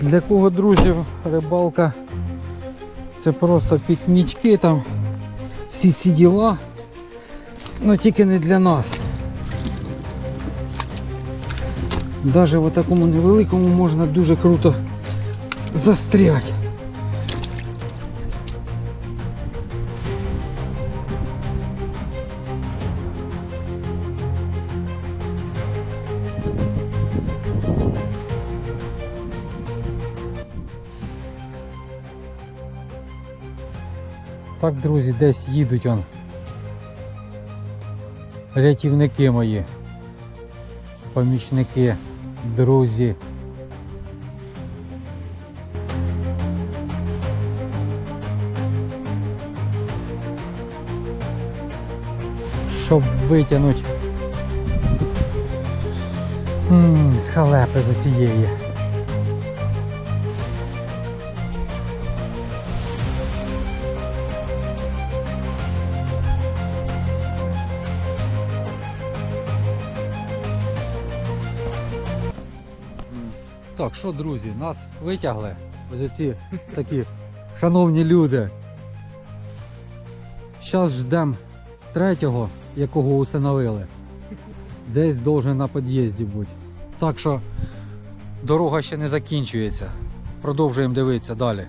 Для кого, друзів, рибалка це просто пікнічки там, всі ці діла, ну тільки не для нас. Навіть в такому невеликому можна дуже круто застряти. Так, друзі, десь їдуть он. Рятівники мої. Помічники, друзі. Щоб витягнути з халепи за цієї. Так, що, друзі, нас витягли. Ось ці такі шановні люди. Зараз ждемо третього, якого усиновили. Десь должен на під'їзді бути. Так що дорога ще не закінчується. Продовжуємо дивитися далі.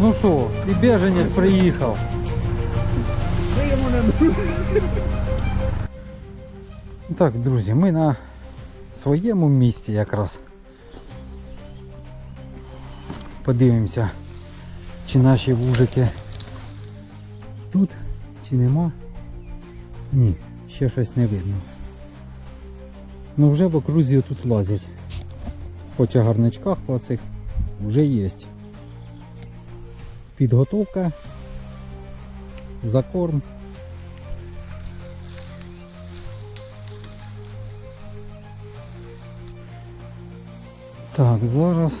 Ну що, і біженець приїхав. Так, друзі, ми на своєму місці якраз. Подивимося, чи наші вужики тут, чи нема. Ні, ще щось не видно. Ну вже в окрузі тут лазять. По чагарничках по цих вже є. Підготовка, закорм. Так, зараз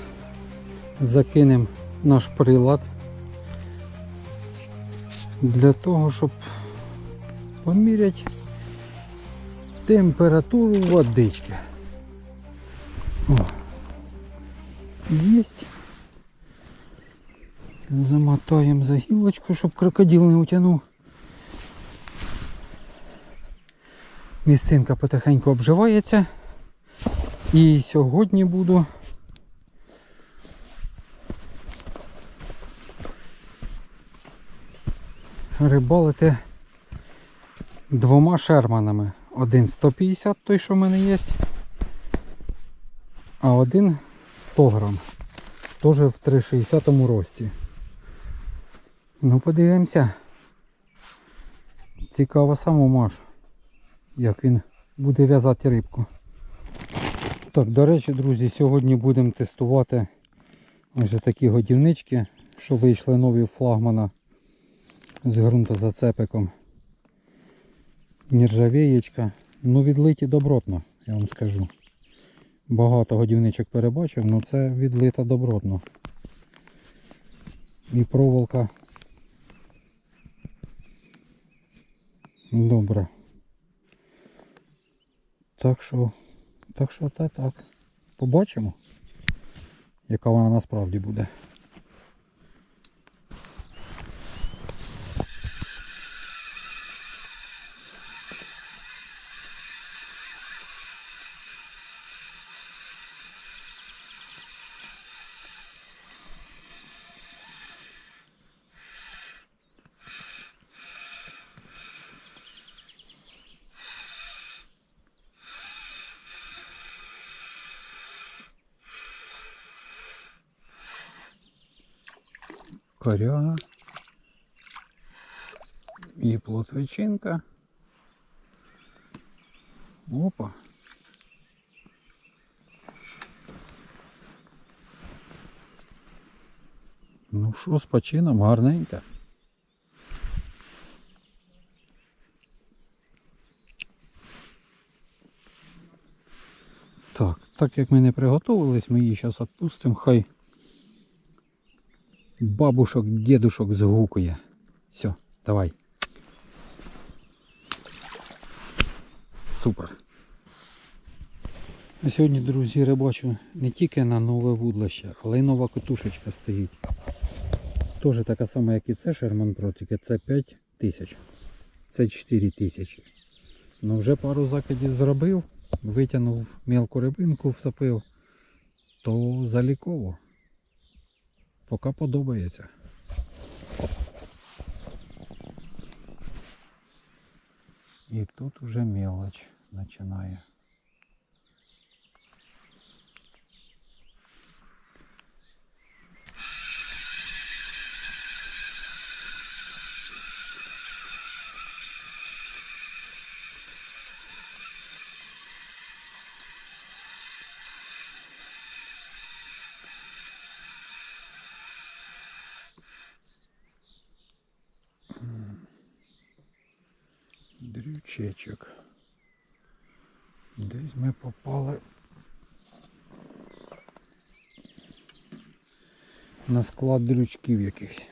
закинемо наш прилад для того, щоб поміряти температуру водички. О, єсть. Замотаємо за гілочку, щоб крокодил не утягнув. Місцинка потихеньку обживається. І сьогодні буду рибалити двома шерманами. Один 150, той, що в мене є, а один 100 грам. Теж в 360 рості. Ну, подивимося. Цікаво самому аж, як він буде в'язати рибку. Так, до речі, друзі, сьогодні будемо тестувати ось такі годівнички, що вийшли нові флагмана з ґрунтозацепиком. Нержавієчка. Ну, відлиті добротно, я вам скажу. Багато годівничок перебачив, але це відлита добротно. І проволока. Добре. Так що, так що та так. Побачимо, яка вона насправді буде. Коряга і плотвичинка. Опа. Ну що з почином гарненько. Так, так як ми не приготувались, ми її зараз відпустимо, хай бабушок, дедушок згукує. Все, давай. супер. А сьогодні, друзі, рибачу не тільки на нове вудлище, але й нова катушечка стоїть. Теж така сама, як і це Sherman Pro, тільки це 5 тисяч. Це 4 тисячі. Ну вже пару закидів зробив, витягнув мелку рибинку, втопив, то заліково. Поки подобається. І тут уже мелоч починає. Дрючечок. Десь ми попали на склад дрючків якихось.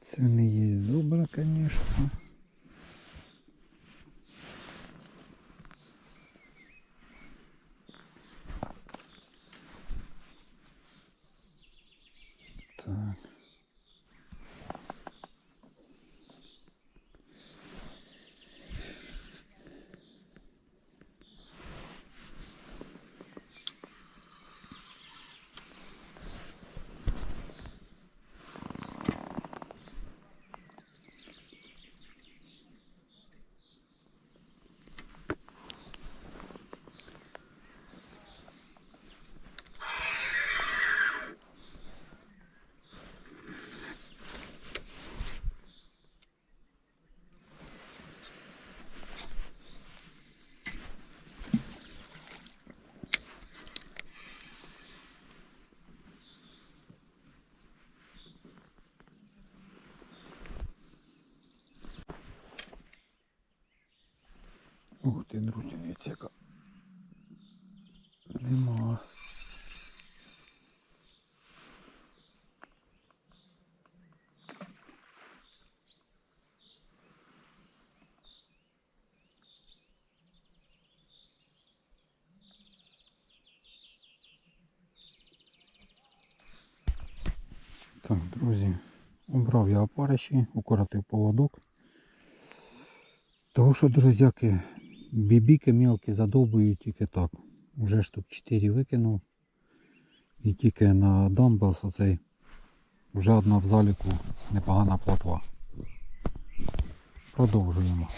Це не є добре, звісно. Так. Ух ти, друзі, дивіться яка. Нема. Так, друзі, обрав я опариші, укоротив поводок. Того що, друзяки, бібіки мелкі задовбують тільки так. Уже штук 4 викинув. І тільки на дамбелс оцей вже одна в заліку непогана плотва. Продовжуємо.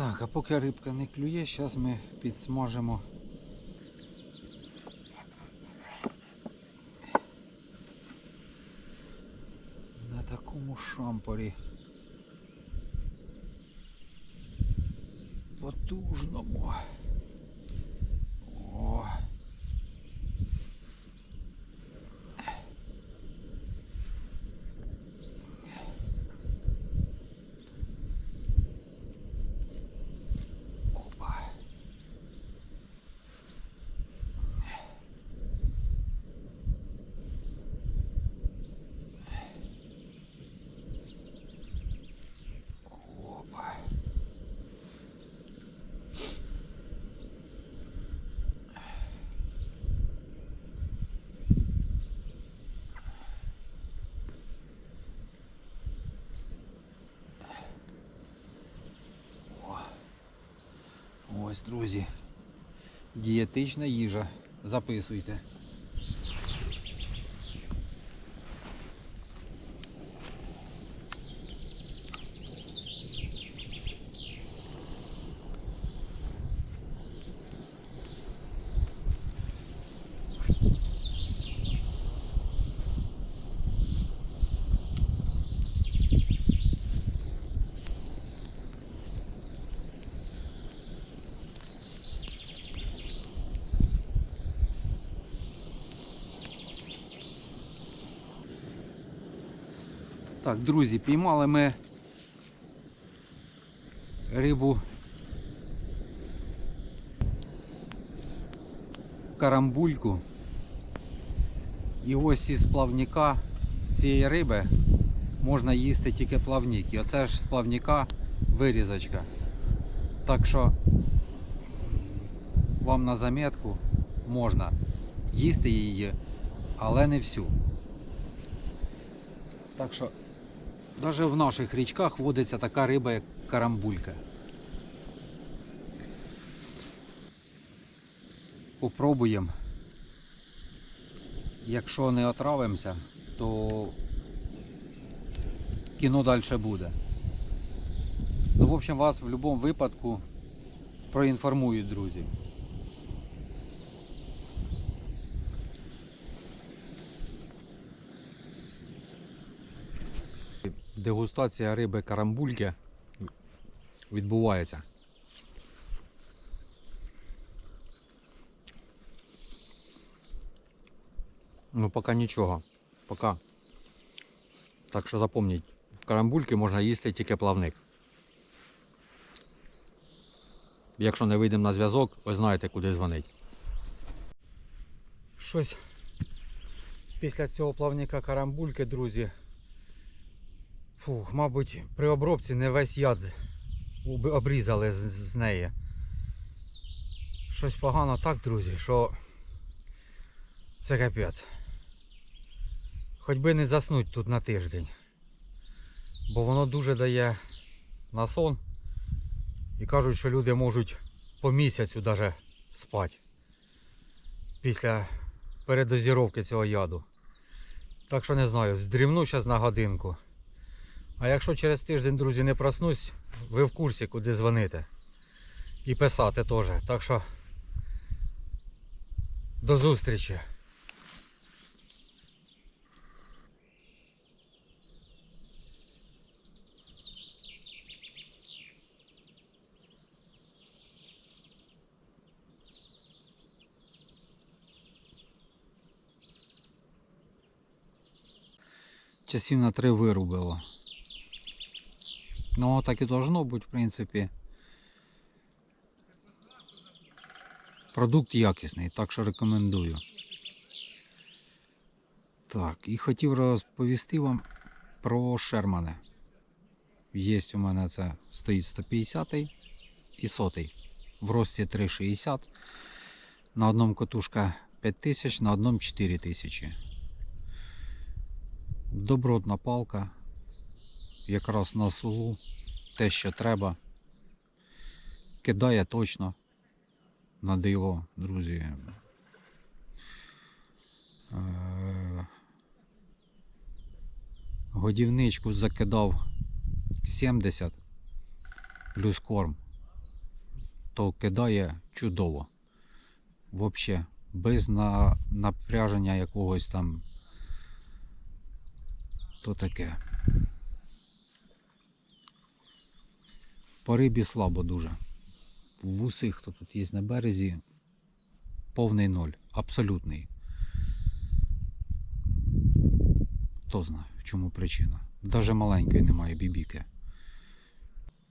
Так, а поки рибка не клює, зараз ми підсмажимо. На такому шампорі. Потужному. О. Опа. Опа. Ось, друзі. Дієтична їжа. Записуйте. Так, друзі, піймали ми рибу карамбульку. І ось із плавника цієї риби можна їсти тільки плавник. І оце ж з плавника вирізочка. Так що вам на заметку можна їсти її, але не всю. Так що навіть в наших річках водиться така риба, як карамбулька. Попробуємо. Якщо не отравимося, то кіно далі буде. Ну, в общем, вас в будь-якому випадку проінформують, друзі. Дегустація риби карамбульки відбувається. Ну, поки нічого. Поки. Так що запомніть, карамбульки можна їсти тільки плавник. Якщо не вийдемо на зв'язок, ви знаєте, куди дзвонити. Щось після цього плавника карамбульки, друзі. Фух, мабуть, при обробці не весь яд об- обрізали з, з неї. Щось погано так, друзі, що це капець. Хоч би не заснуть тут на тиждень. Бо воно дуже дає на сон. І кажуть, що люди можуть по місяцю даже спати. Після передозіровки цього яду. Так що не знаю, здрімну зараз на годинку. А якщо через тиждень, друзі, не проснусь, ви в курсі, куди дзвонити. І писати теж. Так що до зустрічі. Часів на три вирубило. Ну, так і должно бути, в принципі. Продукт якісний, так що рекомендую. Так, і хотів розповісти вам про Шермани. Є у мене це стоїть 150 і 100 в рості 3,60. На одному катушка 5000, на одному 4000. Добротна палка. Якраз на сулу. Те, що треба. Кидає точно. На диво, друзі. Е, Годівничку закидав 70 плюс корм. просто кидає чудово. Взагалі, без на, напряження якогось там. То таке. По рибі слабо дуже. В усіх, хто тут є на березі, повний ноль. Абсолютний. Хто знає, в чому причина. Даже маленької немає бібіки.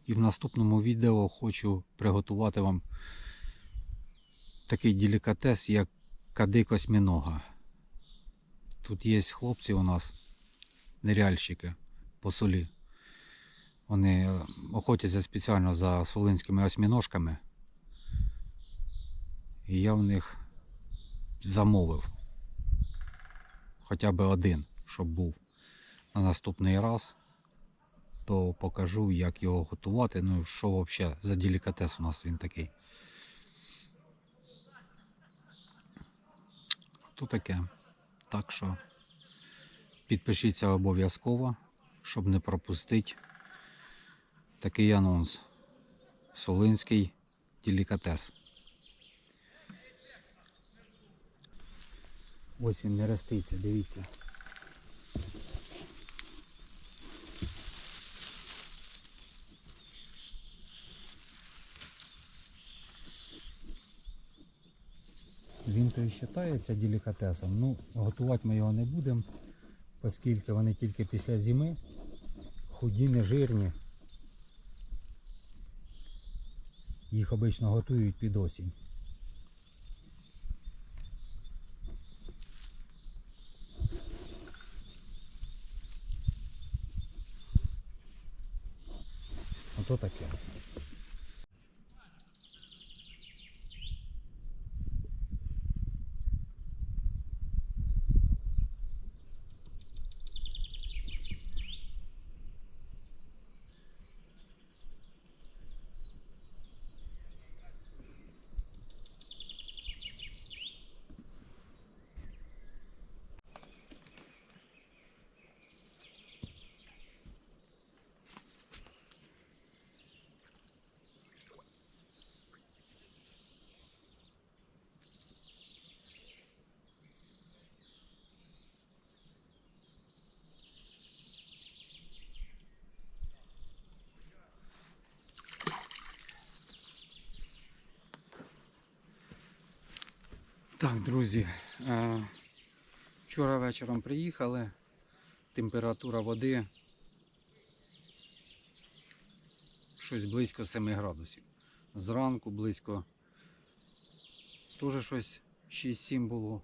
І в наступному відео хочу приготувати вам такий делікатес, як кадик осьмінога. Тут є хлопці у нас, неряльщики по солі. Вони охотяться спеціально за солинськими осьміножками. І я в них замовив хоча б один, щоб був на наступний раз, то покажу, як його готувати. Ну і що взагалі за делікатес у нас він такий. То таке. Так що підпишіться обов'язково, щоб не пропустити такий анонс. Солинський делікатес. Ось він не роститься, дивіться. Він то і вважається делікатесом. Ну, готувати ми його не будемо, оскільки вони тільки після зими худі, нежирні. Їх обично готують під осінь. Ото таке. Так, друзі, е, вчора вечором приїхали. Температура води щось близько 7 градусів. Зранку близько теж щось 6-7 було.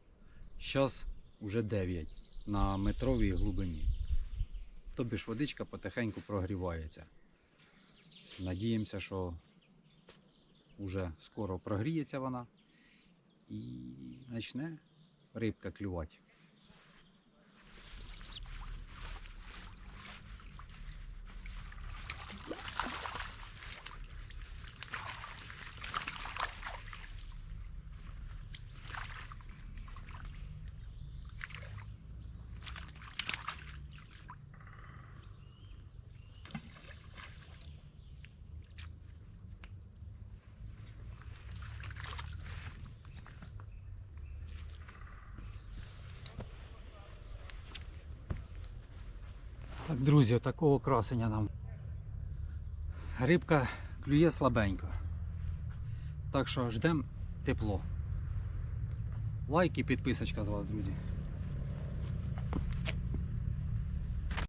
Зараз вже 9 на метровій глибині. Тобі ж водичка потихеньку прогрівається. Надіємося, що вже скоро прогріється вона і почне рибка клювати. Так, друзі, такого красення нам. Рибка клює слабенько. Так що ждемо тепло. Лайк і підписочка з вас, друзі.